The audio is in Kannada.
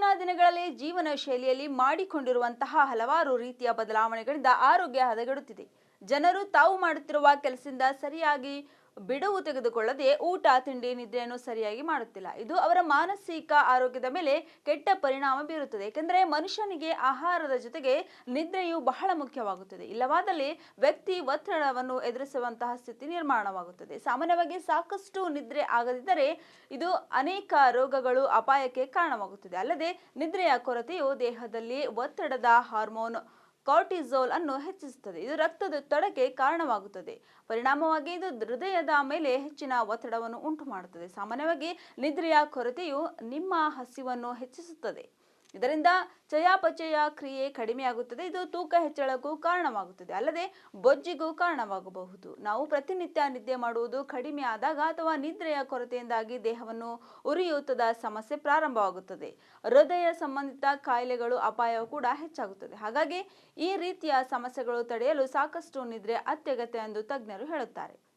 ಇತ್ತೀಚಿನ ದಿನಗಳಲ್ಲಿ ಜೀವನ ಶೈಲಿಯಲ್ಲಿ ಮಾಡಿಕೊಂಡಿರುವಂತಹ ಹಲವಾರು ರೀತಿಯ ಬದಲಾವಣೆಗಳಿಂದ ಆರೋಗ್ಯ ಹದಗೆಡುತ್ತಿದೆ. ಜನರು ತಾವು ಮಾಡುತ್ತಿರುವ ಕೆಲಸದಿಂದ ಸರಿಯಾಗಿ ಬಿಡುವು ತೆಗೆದುಕೊಳ್ಳದೆ ಊಟ, ತಿಂಡಿ, ನಿದ್ರೆಯನ್ನು ಸರಿಯಾಗಿ ಮಾಡುತ್ತಿಲ್ಲ. ಇದು ಅವರ ಮಾನಸಿಕ ಆರೋಗ್ಯದ ಮೇಲೆ ಕೆಟ್ಟ ಪರಿಣಾಮ ಬೀರುತ್ತದೆ. ಏಕೆಂದರೆ ಮನುಷ್ಯನಿಗೆ ಆಹಾರದ ಜೊತೆಗೆ ನಿದ್ರೆಯು ಬಹಳ ಮುಖ್ಯವಾಗುತ್ತದೆ. ಇಲ್ಲವಾದಲ್ಲಿ ವ್ಯಕ್ತಿ ಒತ್ತಡವನ್ನು ಎದುರಿಸುವಂತಹ ಸ್ಥಿತಿ ನಿರ್ಮಾಣವಾಗುತ್ತದೆ. ಸಾಮಾನ್ಯವಾಗಿ ಸಾಕಷ್ಟು ನಿದ್ರೆ ಆಗದಿದ್ದರೆ ಇದು ಅನೇಕ ರೋಗಗಳು ಅಪಾಯಕ್ಕೆ ಕಾರಣವಾಗುತ್ತದೆ. ಅಲ್ಲದೆ ನಿದ್ರೆಯ ಕೊರತೆಯು ದೇಹದಲ್ಲಿ ಒತ್ತಡದ ಹಾರ್ಮೋನ್ ಕಾರ್ಟಿಸೋಲ್ ಅನ್ನು ಹೆಚ್ಚಿಸುತ್ತದೆ. ಇದು ರಕ್ತದ ರಕ್ತದೊತ್ತಡಕ್ಕೆ ಕಾರಣವಾಗುತ್ತದೆ. ಪರಿಣಾಮವಾಗಿ ಇದು ಹೃದಯದ ಮೇಲೆ ಹೆಚ್ಚಿನ ಒತ್ತಡವನ್ನು ಉಂಟು ಮಾಡುತ್ತದೆ ಸಾಮಾನ್ಯವಾಗಿ ನಿದ್ರೆಯ ಕೊರತೆಯು ನಿಮ್ಮ ಹಸಿವನ್ನು ಹೆಚ್ಚಿಸುತ್ತದೆ. ಇದರಿಂದ ಚಯಾಪಚಯ ಕ್ರಿಯೆ ಕಡಿಮೆಯಾಗುತ್ತದೆ ಇದು ತೂಕ ಹೆಚ್ಚಳಕ್ಕೂ ಕಾರಣವಾಗುತ್ತದೆ. ಅಲ್ಲದೆ ಬೊಜ್ಜಿಗೂ ಕಾರಣವಾಗಬಹುದು. ನಾವು ಪ್ರತಿನಿತ್ಯ ನಿದ್ದೆ ಮಾಡುವುದು ಕಡಿಮೆ ಆದಾಗ ಅಥವಾ ನಿದ್ರೆಯ ಕೊರತೆಯಿಂದಾಗಿ ದೇಹವನ್ನು ಉರಿಯೂತದ ಸಮಸ್ಯೆ ಪ್ರಾರಂಭವಾಗುತ್ತದೆ. ಹೃದಯ ಸಂಬಂಧಿತ ಕಾಯಿಲೆಗಳು, ಅಪಾಯವು ಕೂಡ ಹೆಚ್ಚಾಗುತ್ತದೆ. ಹಾಗಾಗಿ ಈ ರೀತಿಯ ಸಮಸ್ಯೆಗಳು ತಡೆಯಲು ಸಾಕಷ್ಟು ನಿದ್ರೆ ಅತ್ಯಗತ್ಯ ಎಂದು ತಜ್ಞರು ಹೇಳುತ್ತಾರೆ.